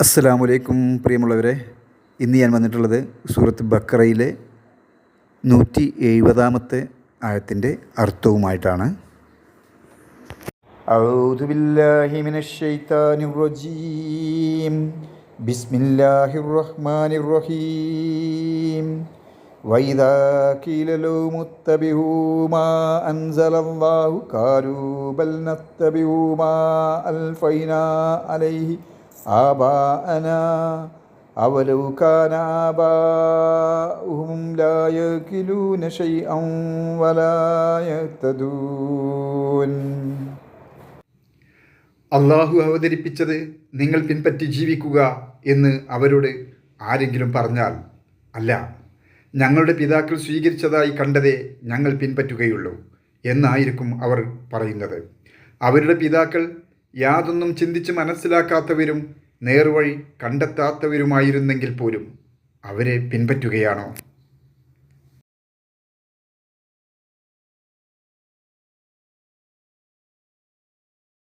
അസ്സലാമു അലൈക്കും പ്രിയമുള്ളവരെ ഇന്ന് ഞാൻ വന്നിട്ടുള്ളത് സൂറത്ത് ബക്കറയിലെ നൂറ്റി എഴുപതാമത്തെ ആയത്തിൻ്റെ അർത്ഥവുമായിട്ടാണ് أعوذ بالله من الشيطان الرجيم بسم الله الرحمن الرحيم وإذا قيل لهم اتبعوا ما أنزل الله قالوا بل نتبع ما ألفينا عليه آباءنا أولو كان آباؤهم لا يأكلون شيئا ولا يهتدون അള്ളാഹു അവതരിപ്പിച്ചത് നിങ്ങൾ പിൻപറ്റി ജീവിക്കുക എന്ന് അവരോട് ആരെങ്കിലും പറഞ്ഞാൽ അല്ല ഞങ്ങളുടെ പിതാക്കൾ സ്വീകരിച്ചതായി കണ്ടതേ ഞങ്ങൾ പിൻപറ്റുകയുള്ളൂ എന്നായിരിക്കും അവർ പറയുന്നത് അവരുടെ പിതാക്കൾ യാതൊന്നും ചിന്തിച്ച് മനസ്സിലാക്കാത്തവരും നേർവഴി കണ്ടെത്താത്തവരുമായിരുന്നെങ്കിൽ പോലും അവരെ പിൻപറ്റുകയാണോ?